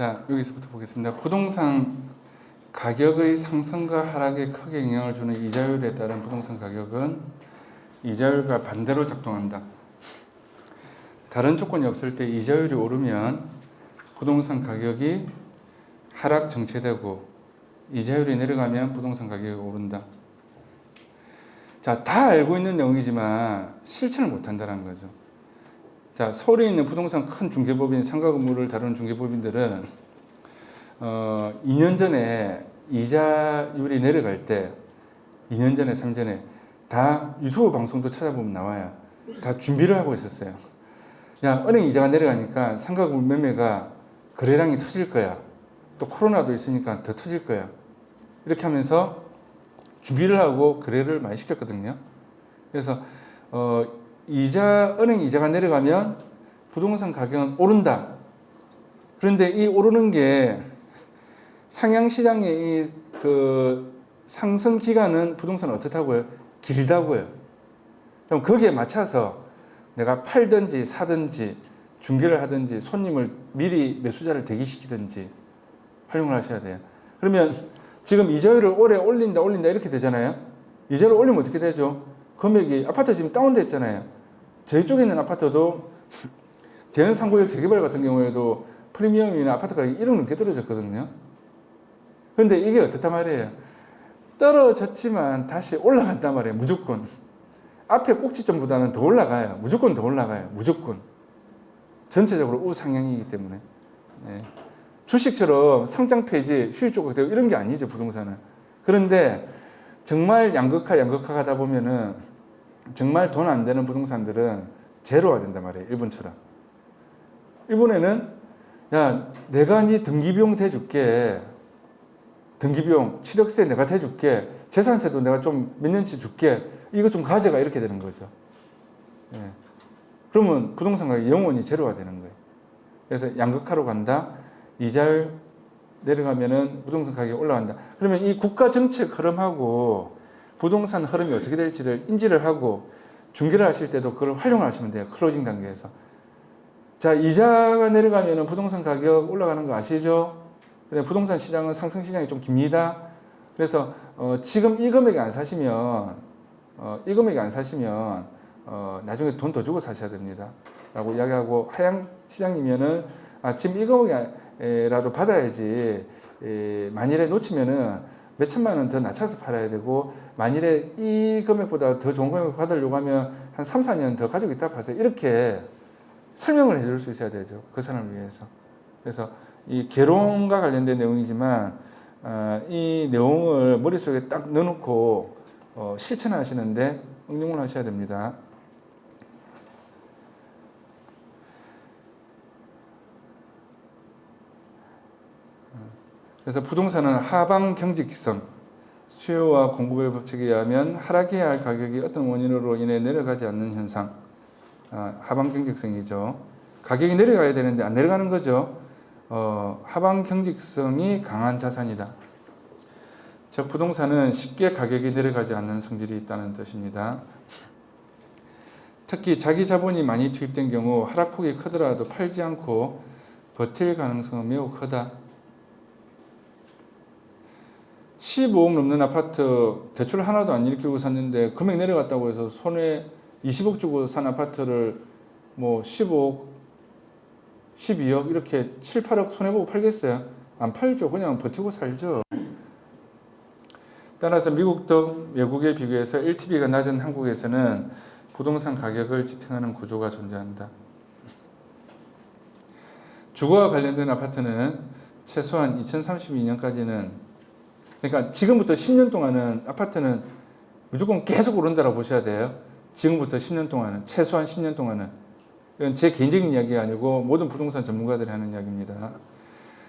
자, 여기서부터 보겠습니다. 부동산 가격의 상승과 하락에 크게 영향을 주는 이자율에 따른 부동산 가격은 이자율과 반대로 작동한다. 다른 조건이 없을 때 이자율이 오르면 부동산 가격이 하락 정체되고 이자율이 내려가면 부동산 가격이 오른다. 자, 다 알고 있는 내용이지만 실천을 못 한다는 거죠. 자, 서울에 있는 부동산 큰 중개법인 상가 건물을 다루는 중개법인들은 어, 2년 전에 이자율이 내려갈 때 2년 전에 3년 전에 다 유튜브 방송도 찾아보면 나와요. 다 준비를 하고 있었어요. 야, 은행 이자가 내려가니까 상가 건물 매매가 거래량이 터질 거야. 또 코로나도 있으니까 더 터질 거야. 이렇게 하면서 준비를 하고 거래를 많이 시켰거든요. 그래서 어, 이자 은행 이자가 내려가면 부동산 가격은 오른다. 그런데 이 오르는 게 상향 시장의 이 그 상승 기간은 부동산은 어떻다고요? 길다고요. 그럼 거기에 맞춰서 내가 팔든지 사든지 중개를 하든지 손님을 미리 매수자를 대기시키든지 활용을 하셔야 돼요. 그러면 지금 이자율을 올해 올린다 올린다 이렇게 되잖아요. 이자를 올리면 어떻게 되죠? 금액이 아파트 지금 다운됐잖아요. 저희 쪽에 있는 아파트도 대연 상구역 재개발 같은 경우에도 프리미엄이나 아파트 가격이 1억 넘게 떨어졌거든요. 근데 이게 어떻단 말이에요? 떨어졌지만 다시 올라간단 말이에요. 무조건. 앞에 꼭지점보다는 더 올라가요. 무조건 더 올라가요. 무조건. 전체적으로 우상향이기 때문에. 네. 주식처럼 상장 폐지, 수익 조각 되고 이런 게 아니죠, 부동산은. 그런데 정말 양극화, 양극화 하다 보면은 정말 돈 안 되는 부동산들은 제로가 된단 말이에요. 일본처럼. 일본에는 야, 내가 네 등기비용 대줄게. 등기비용, 취득세 내가 대줄게. 재산세도 내가 좀 몇 년치 줄게. 이거 좀 가져가. 이렇게 되는 거죠. 예. 그러면 부동산 가격이 영원히 제로가 되는 거예요. 그래서 양극화로 간다. 이자율 내려가면은 부동산 가격이 올라간다. 그러면 이 국가 정책 흐름하고 부동산 흐름이 어떻게 될지를 인지를 하고 중개를 하실 때도 그걸 활용을 하시면 돼요. 클로징 단계에서. 자, 이자가 내려가면은 부동산 가격 올라가는 거 아시죠? 근데 부동산 시장은 상승 시장이 좀 깁니다. 그래서 어, 지금 이 금액에 안 사시면 어, 이 금액에 안 사시면 어, 나중에 돈 더 주고 사셔야 됩니다. 라고 이야기하고 하향 시장이면은 아, 지금 이 금액이라도 받아야지 에, 만일에 놓치면은 몇 천만 원 더 낮춰서 팔아야 되고 만일에 이 금액보다 더 좋은 금액 받으려고 하면 한 3, 4년 더 가지고 있다 파세요. 이렇게 설명을 해줄 수 있어야 되죠. 그 사람을 위해서. 그래서 이 개론과 관련된 내용이지만 어, 이 내용을 머릿속에 딱 넣어놓고 어, 실천하시는데 응용을 하셔야 됩니다. 그래서 부동산은 하방 경직성, 수요와 공급의 법칙에 의하면 하락해야 할 가격이 어떤 원인으로 인해 내려가지 않는 현상, 아, 하방 경직성이죠. 가격이 내려가야 되는데 안 내려가는 거죠. 어, 하방 경직성이 강한 자산이다. 즉 부동산은 쉽게 가격이 내려가지 않는 성질이 있다는 뜻입니다. 특히 자기 자본이 많이 투입된 경우 하락폭이 크더라도 팔지 않고 버틸 가능성은 매우 크다. 15억 넘는 아파트 대출 하나도 안 일으키고 샀는데 금액 내려갔다고 해서 손에 20억 주고 산 아파트를 뭐 15억, 12억 이렇게 7, 8억 손해보고 팔겠어요? 안 팔죠. 그냥 버티고 살죠. 따라서 미국 등 외국에 비교해서 LTV가 낮은 한국에서는 부동산 가격을 지탱하는 구조가 존재한다. 주거와 관련된 아파트는 최소한 2032년까지는 그러니까 지금부터 10년 동안은 아파트는 무조건 계속 오른다고 보셔야 돼요. 지금부터 10년 동안은 최소한 10년 동안은 이건 제 개인적인 이야기 아니고 모든 부동산 전문가들이 하는 이야기입니다.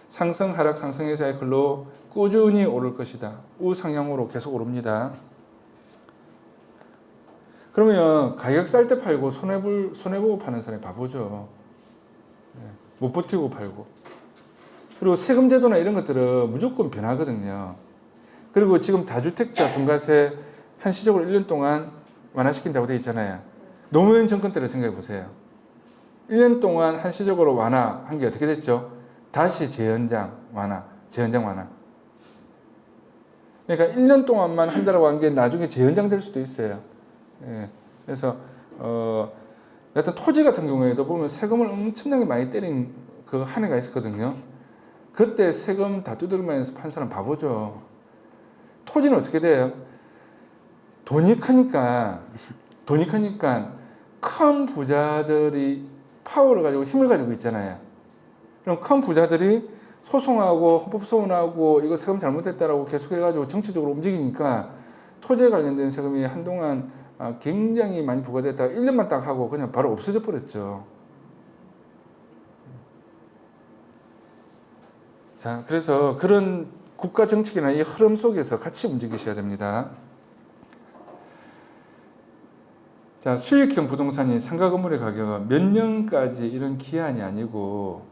상승 하락 상승의 사이클로 꾸준히 오를 것이다. 우상향으로 계속 오릅니다. 그러면 가격 쌀 때 팔고 손해볼 손해보고 파는 사람이 바보죠. 네, 못 버티고 팔고. 그리고 세금 제도나 이런 것들은 무조건 변하거든요. 그리고 지금 다주택자 중과세 한시적으로 1년 동안 완화시킨다고 되어 있잖아요. 노무현 정권 때를 생각해 보세요. 1년 동안 한시적으로 완화한 게 어떻게 됐죠? 다시 재연장 완화, 재연장 완화. 그러니까 1년 동안만 한다라고 한 게 나중에 재연장될 수도 있어요. 예. 그래서 어 여튼 토지 같은 경우에도 보면 세금을 엄청나게 많이 때린 그 한 해가 있었거든요. 그때 세금 다 두들면서 판 사람 바보죠. 토지는 어떻게 돼요? 돈이 크니까 돈이 크니까 큰 부자들이 파워를 가지고 힘을 가지고 있잖아요. 그럼 큰 부자들이 소송하고 헌법소원하고 이거 세금 잘못됐다라고 계속해가지고 정치적으로 움직이니까 토지에 관련된 세금이 한동안 아, 굉장히 많이 부과됐다가 1년만 딱 하고 그냥 바로 없어져 버렸죠. 자, 그래서 그런 국가 정책이나 이 흐름 속에서 같이 움직이셔야 됩니다. 자, 수익형 부동산이 상가 건물의 가격은 몇 년까지 이런 기한이 아니고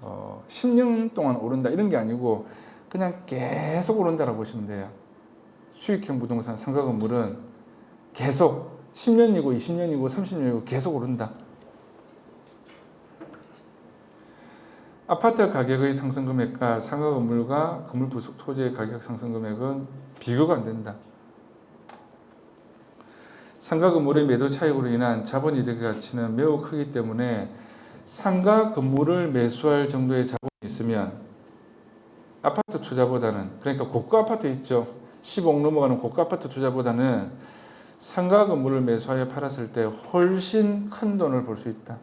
어, 10년 동안 오른다 이런 게 아니고 그냥 계속 오른다라고 보시면 돼요. 수익형 부동산 상가 건물은 계속 10년이고 20년이고 30년이고 계속 오른다. 아파트 가격의 상승 금액과 상가 건물과 건물 부속 토지의 가격 상승 금액은 비교가 안 된다. 상가 건물의 매도 차익으로 인한 자본 이득 가치는 매우 크기 때문에 상가 건물을 매수할 정도의 자본이 있으면 아파트 투자보다는 그러니까 고가 아파트 있죠. 10억 넘어가는 고가 아파트 투자보다는 상가 건물을 매수하여 팔았을 때 훨씬 큰 돈을 벌 수 있다.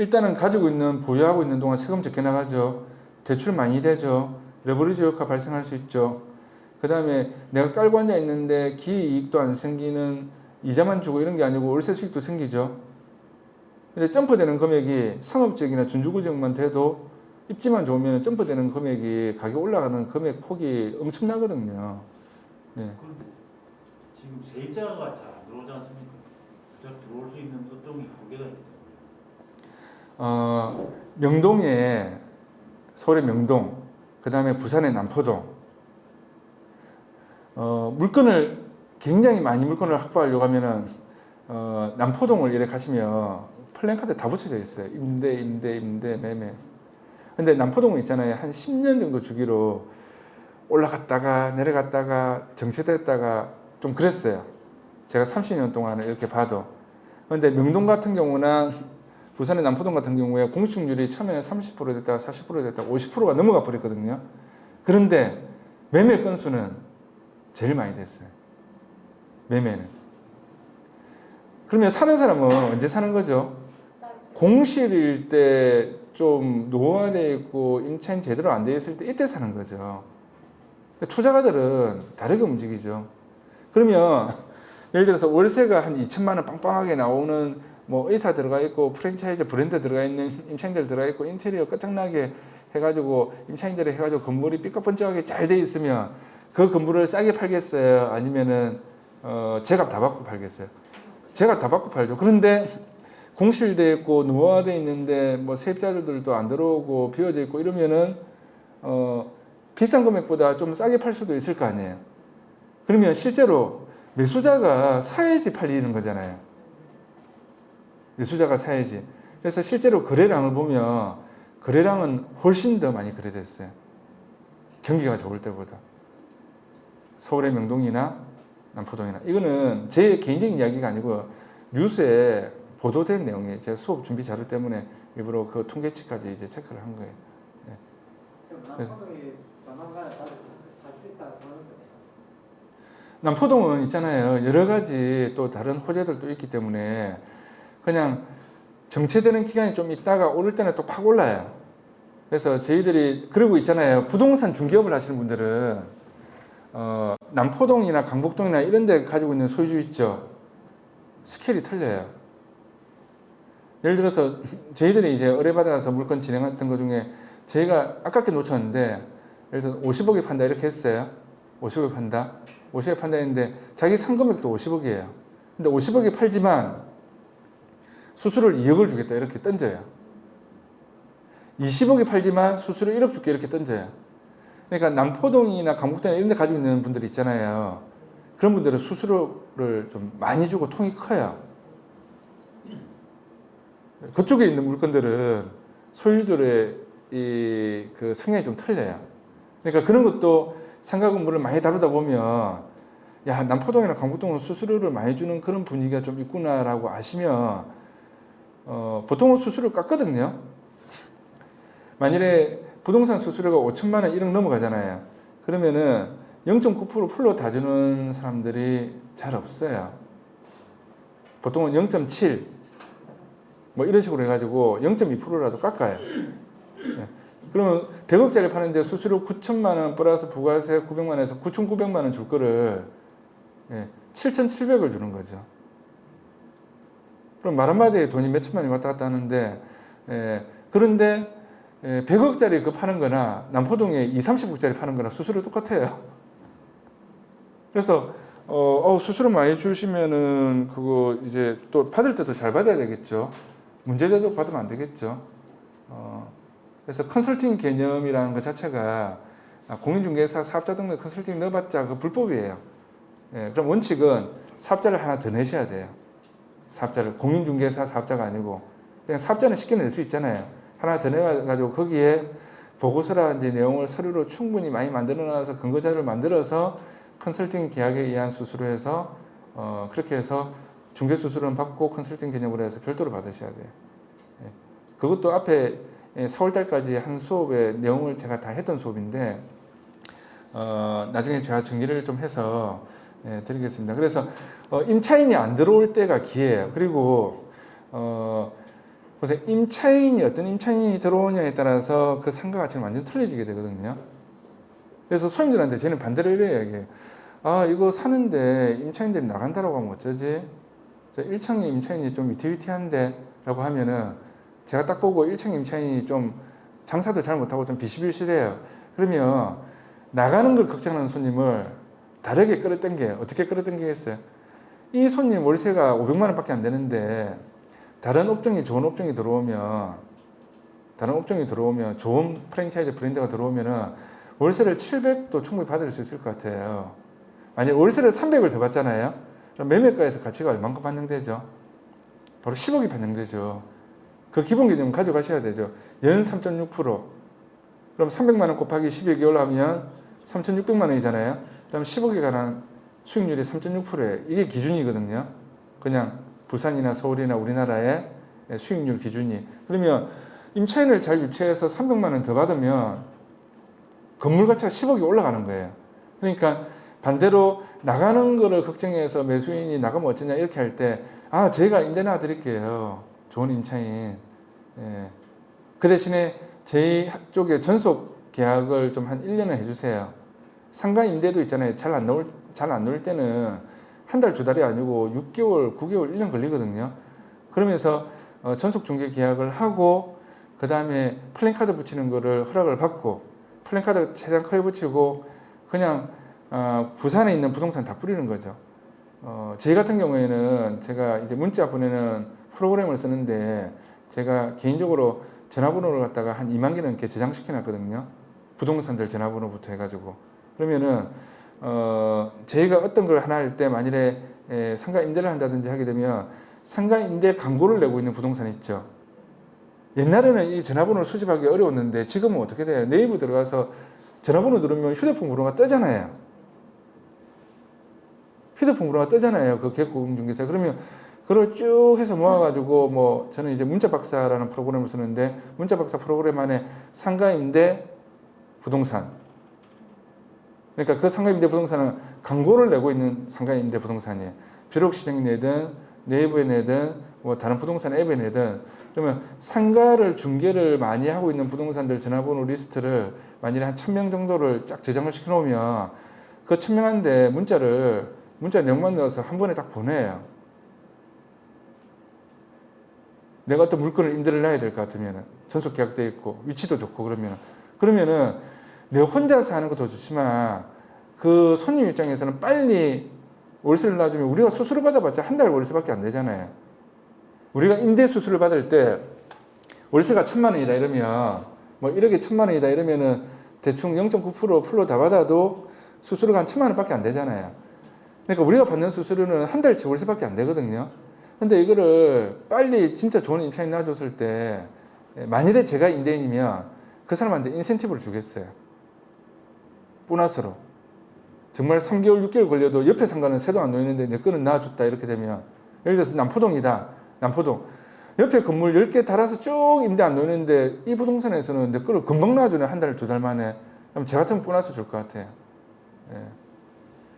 일단은 가지고 있는 보유하고 있는 동안 세금 적게 나가죠. 대출 많이 되죠. 레버리지 효과 발생할 수 있죠. 그 다음에 내가 깔고 앉아 있는데 기이익도 안 생기는 이자만 주고 이런 게 아니고 월세 수익도 생기죠. 근데 점프되는 금액이 상업적이나 준주구적만 돼도 입지만 좋으면 점프되는 금액이 가격 올라가는 금액 폭이 엄청나거든요. 네. 지금 세입자가 잘 안 들어오지 않습니까? 잘 들어올 수 있는 어떤 한계가 있다. 어, 명동에 서울의 명동, 그 다음에 부산의 남포동. 어, 물건을 굉장히 많이 물건을 확보하려고 하면은 어, 남포동을 이렇게 가시면 플랜카드 다 붙여져 있어요. 임대, 임대, 임대, 매매. 근데 남포동은 있잖아요. 한 10년 정도 주기로 올라갔다가 내려갔다가 정체됐다가 좀 그랬어요. 제가 30년 동안 이렇게 봐도. 근데 명동 같은 경우는 부산의 남포동 같은 경우에 공식률이 처음에 30% 됐다가 40% 됐다가 50%가 넘어가 버렸거든요. 그런데 매매 건수는 제일 많이 됐어요. 매매는. 그러면 사는 사람은 언제 사는 거죠? 공실일 때 좀 노화되어 있고 임차인 제대로 안 되어 있을 때 이때 사는 거죠. 투자가들은 다르게 움직이죠. 그러면 예를 들어서 월세가 한 2천만 원 빵빵하게 나오는 뭐 의사 들어가 있고 프랜차이즈 브랜드 들어가 있는 임차인들 들어가 있고 인테리어 끝장나게 해가지고 임차인들이 해가지고 건물이 삐까뻔쩍하게 잘 돼 있으면 그 건물을 싸게 팔겠어요? 아니면은 어 제값 다 받고 팔겠어요? 제값 다 받고 팔죠. 그런데 공실돼 있고 노화돼 있는데 뭐 세입자들도 안 들어오고 비어져 있고 이러면은 어 비싼 금액보다 좀 싸게 팔 수도 있을 거 아니에요. 그러면 실제로 매수자가 사야지 팔리는 거잖아요. 매수자가 사야지. 그래서 실제로 거래량을 보면 거래량은 훨씬 더 많이 거래됐어요. 경기가 좋을 때보다. 서울의 명동이나 남포동이나. 이거는 제 개인적인 이야기가 아니고 뉴스에 보도된 내용이에요. 제가 수업 준비 자료 때문에 일부러 그 통계치까지 이제 체크를 한 거예요. 거예요. 남포동은 있잖아요. 여러 가지 또 다른 호재들도 있기 때문에 그냥 정체되는 기간이 좀 있다가 오를 때는 또 팍 올라요. 그래서 저희들이 그러고 있잖아요. 부동산 중개업을 하시는 분들은 어, 남포동이나 강북동이나 이런 데 가지고 있는 소유주 있죠. 스케일이 틀려요. 예를 들어서 저희들이 이제 의뢰받아서 물건 진행했던 것 중에 저희가 아깝게 놓쳤는데 예를 들어서 50억에 판다 이렇게 했어요. 50억에 판다. 50억에 판다 했는데 자기 상금액도 50억이에요. 근데 50억에 팔지만 수수료를 2억을 주겠다 이렇게 던져요. 20억에 팔지만 수수료 1억 줄게 이렇게 던져요. 그러니까 남포동이나 강북동 이런 데 가지고 있는 분들 있잖아요. 그런 분들은 수수료를 좀 많이 주고 통이 커요. 그쪽에 있는 물건들은 소유들의 이 그 성향이 좀 틀려요. 그러니까 그런 것도 상가 건물을 많이 다루다 보면 야 남포동이나 강북동은 수수료를 많이 주는 그런 분위기가 좀 있구나라고 아시면 어, 보통은 수수료 깎거든요. 만일에 부동산 수수료가 5천만 원 1억 넘어가잖아요. 그러면은 0.9% 풀로 다 주는 사람들이 잘 없어요. 보통은 0.7, 뭐 이런 식으로 해가지고 0.2%라도 깎아요. 예. 그러면 100억짜리 파는데 수수료 9천만 원 플러스 부가세 900만 원에서 9,900만 원 줄 거를 예, 7,700을 주는 거죠. 그럼 말 한마디에 돈이 몇 천만이 왔다 갔다 하는데 예, 그런데 예, 100억짜리 그 파는 거나 남포동에 2, 30억짜리 파는 거나 수수료 똑같아요. 그래서 어, 어, 수수료 많이 주시면은 그거 이제 또 받을 때도 잘 받아야 되겠죠. 문제제도 받으면 안 되겠죠. 어, 그래서 컨설팅 개념이라는 것 자체가 아, 공인중개사 사업자 등록 컨설팅 넣어봤자 그 불법이에요. 예, 그럼 원칙은 사업자를 하나 더 내셔야 돼요. 사업자를 공인중개사 사업자가 아니고 그냥 사업자는 쉽게 낼 수 있잖아요. 하나 더 내가지고 거기에 보고서라든지 내용을 서류로 충분히 많이 만들어놔서 근거 자료를 만들어서 컨설팅 계약에 의한 수수료 해서 어, 그렇게 해서 중개 수수료는 받고 컨설팅 개념으로 해서 별도로 받으셔야 돼요. 예. 그것도 앞에 4월달까지 한 수업의 내용을 제가 다 했던 수업인데 어, 나중에 제가 정리를 좀 해서 예, 드리겠습니다. 그래서 어, 임차인이 안 들어올 때가 기회예요. 그리고 어, 보세요. 임차인이 어떤 임차인이 들어오냐에 따라서 그 상가 가치는 완전 틀려지게 되거든요. 그래서 소임들한테 저는 반대로 이래요. 이게. 아 이거 사는데 임차인들이 나간다라고 하면 어쩌지? 저 1층 임차인이 좀 위태위태한데 라고 하면은 제가 딱 보고 1층 임차인이 좀 장사도 잘 못하고 좀 비실비실해요. 그러면 나가는 걸 걱정하는 손님을 다르게 끌어당겨요. 어떻게 끌어당기겠어요? 이 손님 월세가 500만 원밖에 안 되는데 다른 업종이 좋은 업종이 들어오면 다른 업종이 들어오면 좋은 프랜차이즈 브랜드가 들어오면은 월세를 700도 충분히 받을 수 있을 것 같아요. 만약 월세를 300을 더 받잖아요. 그럼 매매가에서 가치가 얼만큼 반영되죠? 바로 10억이 반영되죠. 그 기본 개념 가져가셔야 되죠. 연 3.6%. 그럼 300만 원 곱하기 12개 올라오면 3,600만 원이잖아요. 그럼 10억에 관한 수익률이 3.6%예요. 이게 기준이거든요. 그냥 부산이나 서울이나 우리나라의 수익률 기준이. 그러면 임차인을 잘 유치해서 300만 원 더 받으면 건물 가치가 10억이 올라가는 거예요. 그러니까 반대로 나가는 거를 걱정해서 매수인이 나가면 어쩌냐 이렇게 할 때, 아, 저희가 임대 놔 드릴게요. 좋은 임차인. 예. 그 대신에 저희 쪽에 전속 계약을 좀 한 1년을 해주세요. 상가 임대도 있잖아요. 잘 안 나올, 잘 안 나올 때는 한 달, 두 달이 아니고 6개월, 9개월, 1년 걸리거든요. 그러면서 어, 전속 중개 계약을 하고, 그 다음에 플랜카드 붙이는 거를 허락을 받고, 플랜카드 최대한 크게 붙이고, 그냥 어, 부산에 있는 부동산 다 뿌리는 거죠. 어, 저희 같은 경우에는 제가 이제 문자 보내는 프로그램을 쓰는데 제가 개인적으로 전화번호를 갖다가 한 2만 개 넘게 저장시켜 놨거든요. 부동산들 전화번호부터 해가지고. 그러면은, 어, 저희가 어떤 걸 하나 할 때 만일에 에, 상가 임대를 한다든지 하게 되면 상가 임대 광고를 내고 있는 부동산 있죠. 옛날에는 이 전화번호를 수집하기 어려웠는데 지금은 어떻게 돼요? 네이버 들어가서 전화번호 누르면 휴대폰 번호가 뜨잖아요. 휴대폰 번호가 뜨잖아요. 그 개공중개사. 그러면 그걸 쭉 해서 모아가지고 뭐 저는 이제 문자 박사라는 프로그램을 쓰는데 문자 박사 프로그램 안에 상가임대 부동산. 그러니까 그 상가임대 부동산은 광고를 내고 있는 상가임대 부동산이에요. 비록 시장에 내든 네이버에 내든 뭐 다른 부동산 앱에 내든 그러면 상가를 중개를 많이 하고 있는 부동산들 전화번호 리스트를 만일에 한 천 명 정도를 쫙 저장을 시켜 놓으면 그 천 명한데 문자를 문자 내용만 넣어서 한 번에 딱 보내요. 내가 어떤 물건을 임대를 놔야 될 것 같으면 전속 계약돼 있고 위치도 좋고 그러면 그러면은 내가 혼자서 하는 것도 좋지만 그 손님 입장에서는 빨리 월세를 놔주면 우리가 수수료 받아봤자 한 달 월세밖에 안 되잖아요. 우리가 임대 수수료 받을 때 월세가 천만 원이다 이러면 뭐 1억에 천만 원이다 이러면은 대충 0.9% 풀로 다 받아도 수수료가 한 천만 원밖에 안 되잖아요. 그러니까 우리가 받는 수수료는 한 달치 월세밖에 안 되거든요. 근데 이거를 빨리 진짜 좋은 임차인 놔줬을 때 예, 만일에 제가 임대인이면 그 사람한테 인센티브를 주겠어요. 보너스로. 정말 3개월, 6개월 걸려도 옆에 상가는 새도 안 놓이는데 내 거는 나와줬다 이렇게 되면 예를 들어서 남포동이다. 남포동. 옆에 건물 10개 달아서 쭉 임대 안 놓이는데 이 부동산에서는 내 거를 금방 놔주네 한 달, 두 달 만에. 그럼 제 같으면 보너스 줄 것 같아요. 예.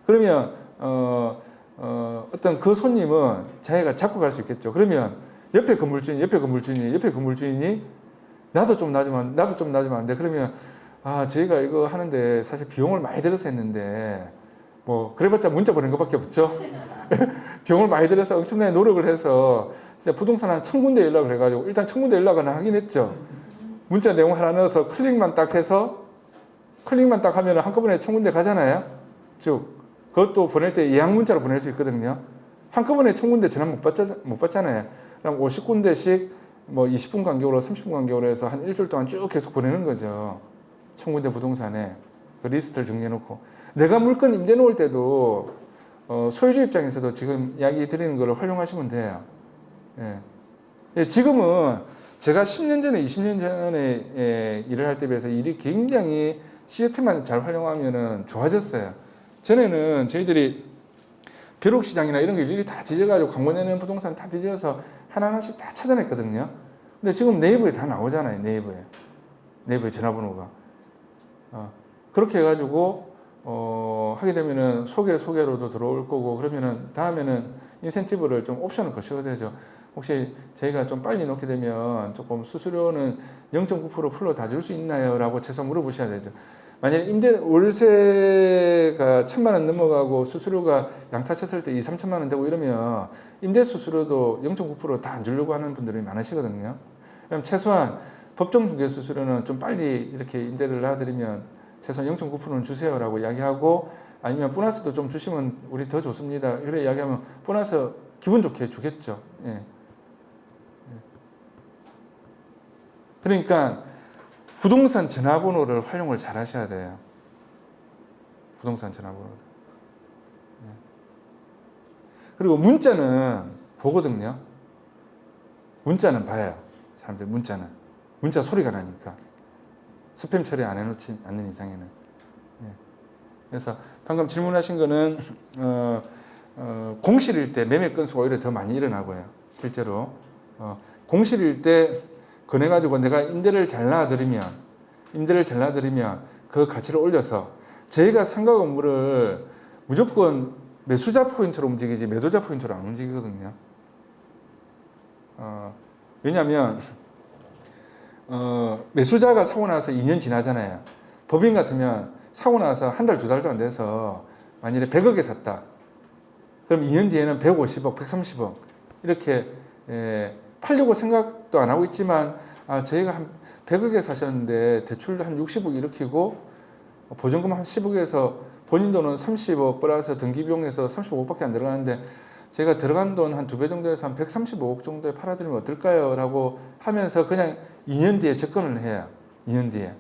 그러면 어, 어, 어떤 그 손님은 자기가 잡고 갈 수 있겠죠. 그러면 옆에 건물주인, 옆에 건물주인이, 옆에 건물주인이 나도 좀 놔주면, 나도 좀 놔주면 안 돼. 그러면 아, 저희가 이거 하는데 사실 비용을 많이 들여서 했는데 뭐 그래봤자 문자 보낸 것밖에 없죠. 비용을 많이 들여서 엄청나게 노력을 해서 진짜 부동산 한 천 군데 연락을 해가지고 일단 천 군데 연락은 하긴 했죠. 문자 내용 하나 넣어서 클릭만 딱 해서 클릭만 딱 하면 한꺼번에 천 군데 가잖아요. 쭉. 그것도 보낼 때 예약 문자로 보낼 수 있거든요. 한꺼번에 천 군데 전화 못, 받자, 못 받잖아요. 그럼 50군데씩 뭐 20분 간격으로 30분 간격으로 해서 한 일주일 동안 쭉 계속 보내는 거죠. 천 군데 부동산에 그 리스트를 정리해놓고 내가 물건 임대 놓을 때도 어, 소유주 입장에서도 지금 이야기 드리는 거를 활용하시면 돼요. 예. 예, 지금은 제가 10년 전에 20년 전에 예, 일을 할 때 비해서 일이 굉장히 시스템만 잘 활용하면은 좋아졌어요. 전에는 저희들이 벼룩시장이나 이런 게 일일이 다 뒤져가지고 광고 내는 부동산 다 뒤져서 하나하나씩 다 찾아냈거든요. 근데 지금 네이버에 다 나오잖아요. 네이버에. 네이버에 전화번호가. 어, 그렇게 해가지고 어, 하게 되면은 소개 소개로도 들어올 거고 그러면은 다음에는 인센티브를 좀 옵션을 거셔도 되죠. 혹시 저희가 좀 빨리 놓게 되면 조금 수수료는 0.9% 풀로 다 줄 수 있나요? 라고 최소 물어보셔야 되죠. 만약에 임대 월세가 천만 원 넘어가고 수수료가 양타 쳤을 때 2, 3천만 원 되고 이러면 임대 수수료도 0.9%다 안 주려고 하는 분들이 많으시거든요. 그럼 최소한 법정 중개 수수료는 좀 빨리 이렇게 임대를 놔드리면 최소한 0.9%는 주세요라고 이야기하고 아니면 보너스도 좀 주시면 우리 더 좋습니다. 이래 이야기하면 보너스 기분 좋게 주겠죠. 예. 예. 그러니까 부동산 전화번호를 활용을 잘 하셔야 돼요. 부동산 전화번호를. 예. 그리고 문자는 보거든요. 문자는 봐요. 사람들 문자는. 문자 소리가 나니까. 스팸 처리 안 해놓지 않는 이상에는. 예. 그래서 방금 질문하신 거는 어, 어, 공실일 때 매매 건수가 오히려 더 많이 일어나고요. 실제로 어, 공실일 때 권해가지고 내가 임대를 잘 놔드리면 임대를 잘 놔드리면 그 가치를 올려서 저희가 상가 건물을 무조건 매수자 포인트로 움직이지 매도자 포인트로 안 움직이거든요. 어, 왜냐하면 어, 매수자가 사고 나서 2년 지나잖아요. 법인 같으면 사고 나서 한 달, 두 달도 안 돼서 만일에 100억에 샀다. 그럼 2년 뒤에는 150억, 130억 이렇게 예, 팔려고 생각도 안 하고 있지만 아, 저희가 한 100억에 사셨는데 대출도 한 60억 일으키고 보증금 한 10억에서 본인 돈은 30억 플러스 등기비용에서 35억밖에 안 들어가는데 제가 들어간 돈 한 두 배 정도에서 한 135억 정도에 팔아드리면 어떨까요? 라고 하면서 그냥 2년 뒤에 접근을 해요. 2년 뒤에.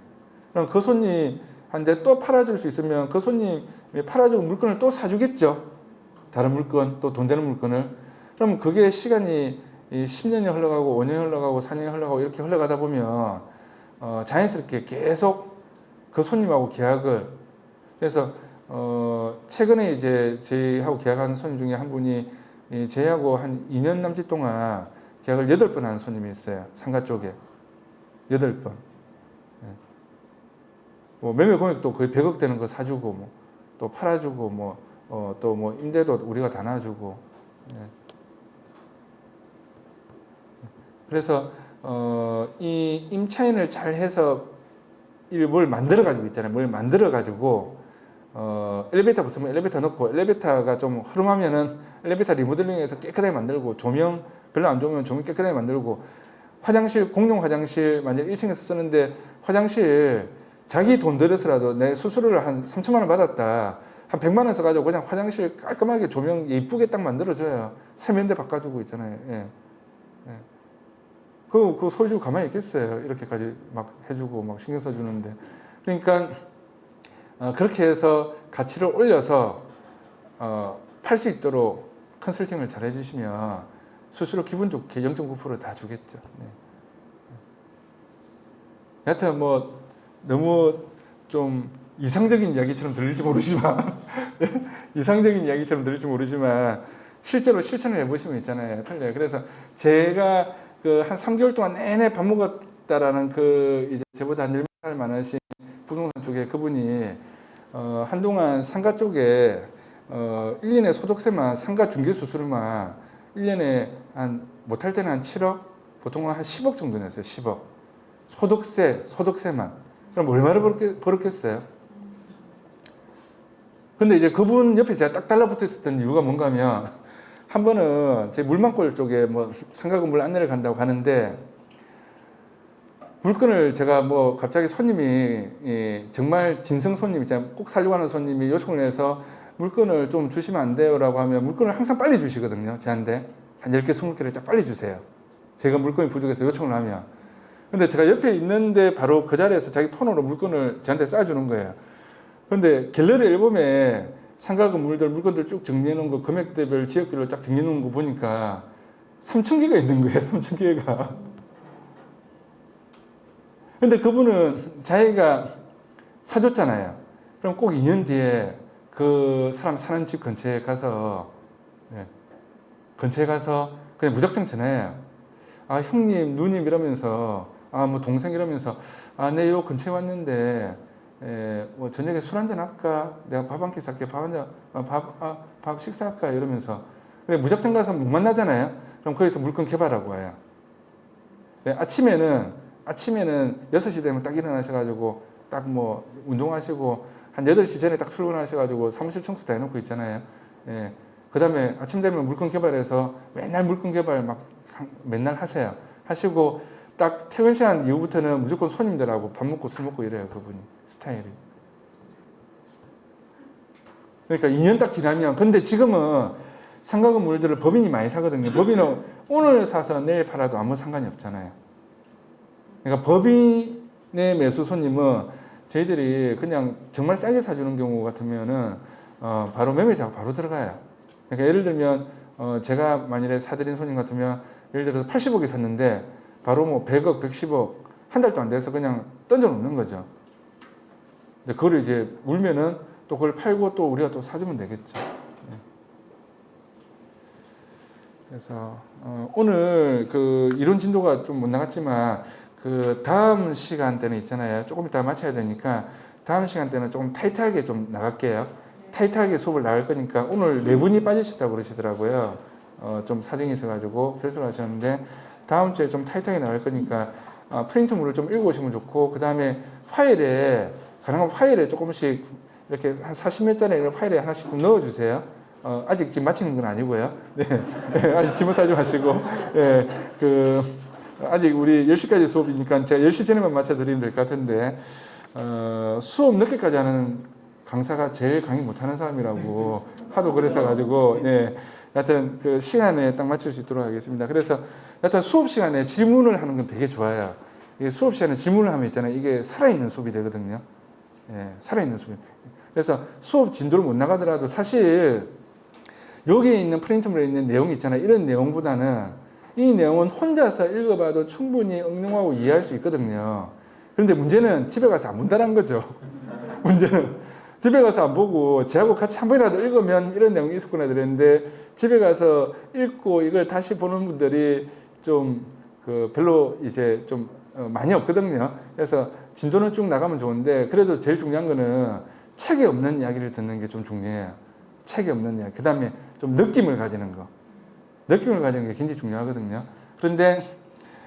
그럼 그 손님한테 또 팔아줄 수 있으면 그 손님이 팔아주고 물건을 또 사주겠죠. 다른 물건, 또 돈 되는 물건을. 그럼 그게 시간이 이 10년이 흘러가고 5년이 흘러가고 4년이 흘러가고 이렇게 흘러가다 보면 어, 자연스럽게 계속 그 손님하고 계약을 그래서 어, 최근에 이제 저희하고 계약한 손님 중에 한 분이 이 저희하고 한 2년 남짓 동안 계약을 8번 하는 손님이 있어요. 상가 쪽에. 8번. 예. 뭐 매매 금액도 거의 100억 되는 거 사주고 뭐 또 팔아주고 뭐 어, 또 뭐 임대도 우리가 다 놔주고 예. 그래서 어, 이 임차인을 잘 해서 뭘 만들어 가지고 있잖아요. 뭘 만들어 가지고 어, 엘리베이터 붙으면 엘리베이터 넣고 엘리베이터가 좀 흐름하면은 엘리베이터 리모델링해서 깨끗하게 만들고 조명 별로 안 좋으면 조명 깨끗하게 만들고 화장실 공용 화장실 만약 1층에서 쓰는데 화장실 자기 돈 들여서라도 내 수수료를 한 3천만 원 받았다. 한 100만 원 써가지고 그냥 화장실 깔끔하게 조명 예쁘게 딱 만들어줘요. 세면대 바꿔주고 있잖아요. 예. 예. 그, 그 소유주 가만히 있겠어요. 이렇게까지 막 해주고 막 신경 써주는데. 그러니까, 어, 그렇게 해서 가치를 올려서, 어, 팔 수 있도록 컨설팅을 잘 해주시면 수수료 기분 좋게 0.9%다 주겠죠. 네. 여하튼 뭐 너무 좀 이상적인 이야기처럼 들릴지 모르지만 이상적인 이야기처럼 들릴지 모르지만 실제로 실천을 해보시면 있잖아요. 틀려요. 그래서 제가 그 한 3개월 동안 내내 밥 먹었다라는 그 이제 저보다 한 1살 많으신 부동산 쪽에 그분이 어 한동안 상가 쪽에 어 1년에 소득세만 상가 중개 수수료만 1년에 한 못할 때는 한 7억 보통은 한 10억 정도 냈어요. 10억. 소득세, 소득세만. 그럼 얼마를 벌었겠, 벌었겠어요? 근데 이제 그분 옆에 제가 딱 달라붙어 있었던 이유가 뭔가 하면 한 번은 제 물망골 쪽에 뭐 상가 건물 안내를 간다고 가는데 물건을 제가 뭐 갑자기 손님이 이 정말 진성 손님 있잖아요. 꼭 살려고 하는 손님이 요청을 해서 물건을 좀 주시면 안 돼요라고 하면 물건을 항상 빨리 주시거든요. 저한테. 한 10개, 20개를 쫙 빨리 주세요. 제가 물건이 부족해서 요청을 하면. 근데 제가 옆에 있는데 바로 그 자리에서 자기 폰으로 물건을 저한테 쏴주는 거예요. 근데 갤러리 앨범에 상가 건물들 물건들 쭉 정리해 놓은 거 금액대별 지역별로 쫙 정리해 놓은 거 보니까 3천 개가 있는 거예요. 3천 개가. 근데 그분은 자기가 사줬잖아요. 그럼 꼭 2년 뒤에 그 사람 사는 집 근처에 가서 예, 근처에 가서 그냥 무작정 전화해요. 아 형님, 누님 이러면서 아 뭐 동생 이러면서 아 내 요 근처에 왔는데 에, 뭐 저녁에 술 한잔 할까? 내가 밥 한 끼 살게 밥 한 잔 아, 밥, 아, 밥 식사할까? 이러면서 그래 무작정 가서 못 만나잖아요. 그럼 거기서 물건 개발하고 와요. 네, 아침에는 아침에는 6시 되면 딱 일어나셔가지고 딱 뭐 운동하시고 한 8시 전에 딱 출근하셔가지고 사무실 청소 다 해놓고 있잖아요. 예. 그 다음에 아침 되면 물건 개발해서 맨날 물건 개발 막 한- 맨날 하세요. 하시고 딱 퇴근 시간 이후부터는 무조건 손님들하고 밥 먹고 술 먹고 이래요. 그분이 스타일이. 그러니까 2년 딱 지나면 근데 지금은 상가 건물들을 법인이 많이 사거든요. 법인은 오늘 사서 내일 팔아도 아무 상관이 없잖아요. 그러니까 법인의 매수 손님은 저희들이 그냥 정말 싸게 사주는 경우 같으면은 어, 바로 매매 작업 바로 들어가요. 그러니까 예를 들면 어, 제가 만일에 사드린 손님 같으면 예를 들어서 80억에 샀는데 바로 뭐 100억, 110억 한 달도 안 돼서 그냥 던져 놓는 거죠. 근데 그걸 이제 울면은 또 그걸 팔고 또 우리가 또 사주면 되겠죠. 예. 그래서 어, 오늘 그 이론 진도가 좀 못 나갔지만 그 다음 시간 때는 있잖아요. 조금 이따 마쳐야 되니까 다음 시간 때는 조금 타이트하게 좀 나갈게요. 타이트하게 수업을 나갈 거니까 오늘 네 분이 빠지셨다고 그러시더라고요. 어, 좀 사정이 있어가지고 결석을 하셨는데 다음 주에 좀 타이트하게 나갈 거니까 어, 프린트물을 좀 읽어오시면 좋고 그 다음에 파일에 가능하면 파일에 조금씩 이렇게 한 40몇 자리 이런 파일에 하나씩 좀 넣어주세요. 어, 아직 지금 마치는 건 아니고요. 네, 네, 아직 짐을 싸지 마시고, 예, 그 아직 우리 10시까지 수업이니까 제가 10시 전에만 맞춰드리면 될 것 같은데 어, 수업 늦게까지 하는 강사가 제일 강의 못하는 사람이라고 하도 그래서 가지고 네, 여하튼 그 시간에 딱 맞출 수 있도록 하겠습니다. 그래서 여하튼 수업 시간에 질문을 하는 건 되게 좋아요. 수업 시간에 질문을 하면 있잖아요. 이게 살아있는 수업이 되거든요. 예, 살아있는 수업. 그래서 수업 진도를 못 나가더라도 사실 여기에 있는 프린트물에 있는 내용이 있잖아요. 이런 내용보다는 이 내용은 혼자서 읽어봐도 충분히 응용하고 이해할 수 있거든요. 그런데 문제는 집에 가서 안 본다는 거죠. 문제는 집에 가서 안 보고 저하고 같이 한 번이라도 읽으면 이런 내용이 있었구나 그랬는데 집에 가서 읽고 이걸 다시 보는 분들이 좀 그 별로 이제 좀 어, 많이 없거든요. 그래서 진도는 쭉 나가면 좋은데 그래도 제일 중요한 거는 책에 없는 이야기를 듣는 게 좀 중요해요. 책에 없는 이야기. 그 다음에 좀 느낌을 가지는 거. 느낌을 가지는 게 굉장히 중요하거든요. 그런데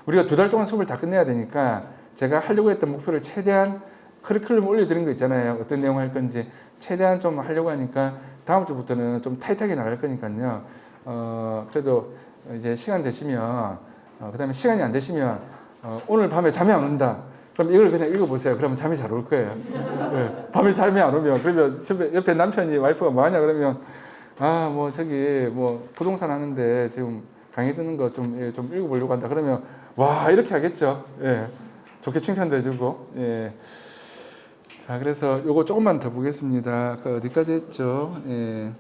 우리가 두 달 동안 수업을 다 끝내야 되니까 제가 하려고 했던 목표를 최대한 커리큘럼 올려드린 거 있잖아요. 어떤 내용 할 건지 최대한 좀 하려고 하니까 다음 주부터는 좀 타이트하게 나갈 거니까요. 어, 그래도 이제 시간 되시면 어, 그 다음에 시간이 안 되시면 어, 오늘 밤에 잠이 안 온다. 그럼 이걸 그냥 읽어보세요. 그러면 잠이 잘 올 거예요. 네, 밤에 잠이 안 오면 그러면 옆에 남편이 와이프가 뭐 하냐 그러면 아 뭐 저기 뭐 부동산 하는데 지금 강의 듣는 거 좀 좀 읽어보려고 한다. 그러면 와 이렇게 하겠죠. 예, 좋게 칭찬도 해주고 예. 자 그래서 요거 조금만 더 보겠습니다. 그 어디까지 했죠? 예.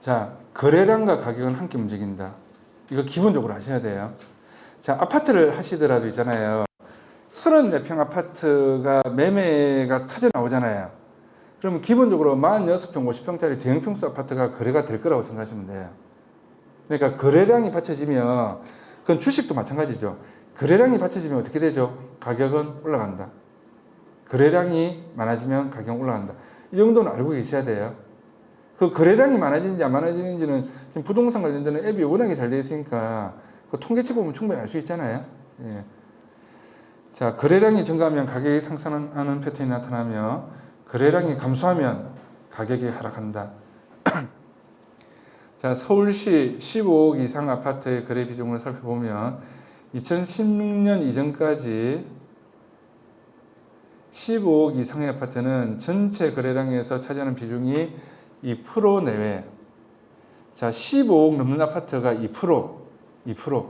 자, 거래량과 가격은 함께 움직인다. 이거 기본적으로 하셔야 돼요. 자, 아파트를 하시더라도 있잖아요. 34평 아파트가 매매가 터져 나오잖아요. 그러면 기본적으로 46평, 50평짜리 대형 평수 아파트가 거래가 될 거라고 생각하시면 돼요. 그러니까 거래량이 받쳐지면 그건 주식도 마찬가지죠. 거래량이 받쳐지면 어떻게 되죠? 가격은 올라간다. 거래량이 많아지면 가격은 올라간다. 이 정도는 알고 계셔야 돼요. 그 거래량이 많아지는지 안 많아지는지는 지금 부동산 관련된 앱이 워낙에 잘 되어 있으니까 그 통계치 보면 충분히 알 수 있잖아요. 예. 자, 거래량이 증가하면 가격이 상승하는 패턴이 나타나며 거래량이 감소하면 가격이 하락한다. 자, 서울시 15억 이상 아파트의 거래 비중을 살펴보면 2016년 이전까지 15억 이상의 아파트는 전체 거래량에서 차지하는 비중이 2% 내외. 자, 15억 넘는 아파트가 2%, 2%.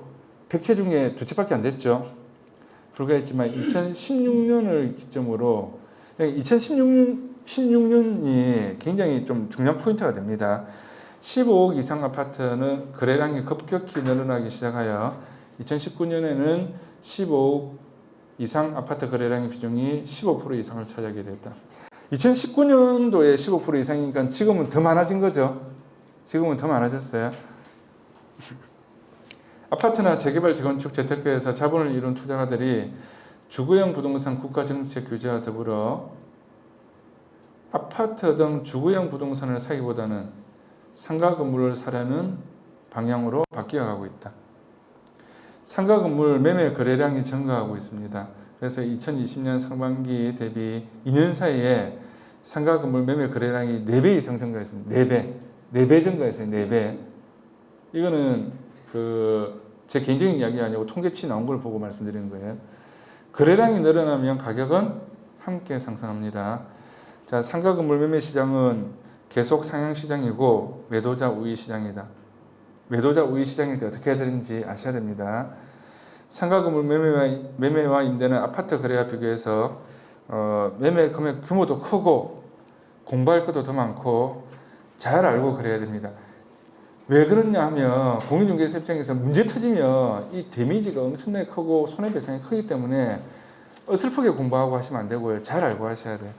100채 중에 두 채밖에 안 됐죠. 불과했지만 2016년을 기점으로 2016년 16년이 굉장히 좀 중요한 포인트가 됩니다. 15억 이상 아파트는 거래량이 급격히 늘어나기 시작하여 2019년에는 15억 이상 아파트 거래량의 비중이 15% 이상을 차지하게 됐다. 2019년도에 15% 이상이니까 지금은 더 많아진 거죠. 지금은 더 많아졌어요. 아파트나 재개발, 재건축, 재테크에서 자본을 이룬 투자가들이 주거형 부동산 국가 정책 규제와 더불어 아파트 등 주거형 부동산을 사기보다는 상가 건물을 사려는 방향으로 바뀌어 가고 있다. 상가 건물 매매 거래량이 증가하고 있습니다. 그래서 2020년 상반기 대비 2년 사이에 상가 건물 매매 거래량이 4배 이상 증가했습니다. 4배. 4배 증가했어요. 4배. 이거는 그 제 개인적인 이야기 아니고 통계치 나온 걸 보고 말씀드리는 거예요. 거래량이 늘어나면 가격은 함께 상승합니다. 자, 상가 건물 매매 시장은 계속 상향 시장이고 매도자 우위 시장이다. 매도자 우위 시장일 때 어떻게 해야 되는지 아셔야 됩니다. 상가 건물 매매와, 매매와 임대는 아파트 거래와 비교해서 어, 매매 금액 규모도 크고 공부할 것도 더 많고 잘 알고 그래야 됩니다. 왜 그러냐 하면 공인중개사 입장에서 문제 터지면 이 데미지가 엄청나게 크고 손해배상이 크기 때문에 어설프게 공부하고 하시면 안 되고요. 잘 알고 하셔야 돼요.